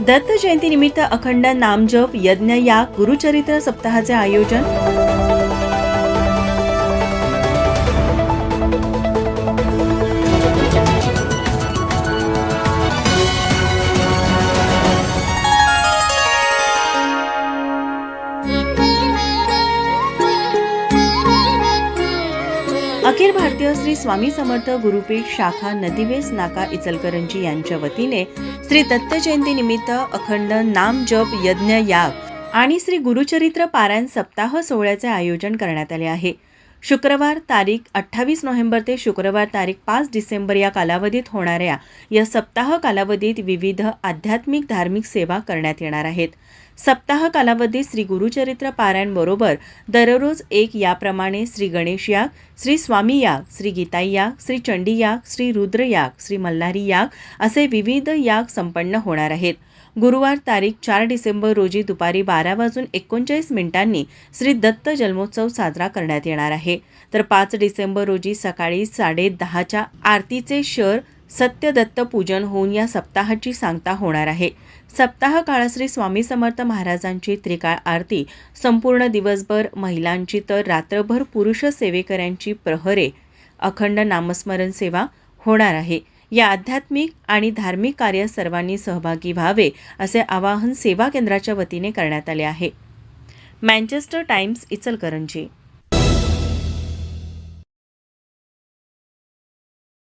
दत्त जयंतीनिमित्त अखंड नामजप यज्ञ या गुरुचरित्र सप्ताहाचे आयोजन अखिल भारतीय श्री स्वामी समर्थ गुरुपीठ शाखा नदीवेस नाका इचलकरंजी यांच्या वतीने श्री दत्त जयंती निमित्त अखंड नाम जप यज्ञ याग आणि श्री गुरुचरित्र पारायण सप्ताह सोहळ्याचे आयोजन करण्यात आले आहे. शुक्रवार तारीख अठ्ठावीस नोव्हेंबर ते शुक्रवार तारीख पाच डिसेंबर या कालावधीत होणाऱ्या या सप्ताह कालावधीत विविध आध्यात्मिक धार्मिक सेवा करण्यात येणार आहेत. सप्ताह कालावधीत श्री गुरुचरित्र पारायणबरोबर दररोज एक याप्रमाणे श्री गणेश याग श्री स्वामी याग श्री गीताई याग श्री चंडी याग श्री रुद्र याग श्री मल्हारी याग असे विविध याग संपन्न होणार आहेत. गुरुवार तारीख चार डिसेंबर रोजी दुपारी बारा वाजून एकोणचाळीस मिनिटांनी श्री दत्त जन्मोत्सव साजरा करण्यात येणार आहे. तर पाच डिसेंबर रोजी सकाळी साडे दहाच्या आरतीचे शर सत्यदत्त पूजन होऊन या सप्ताहाची सांगता होणार आहे. सप्ताह काळात श्री स्वामी समर्थ महाराजांची त्रिकाळ आरती संपूर्ण दिवसभर महिलांची तर रात्रभर पुरुष सेवेकऱ्यांची प्रहरे अखंड नामस्मरण सेवा होणार आहे. या आध्यात्मिक आणि धार्मिक कार्यात सर्वांनी सहभागी व्हावे असे आवाहन सेवा केंद्राच्या वतीने करण्यात आले आहे. Manchester Times Ichalkaranji.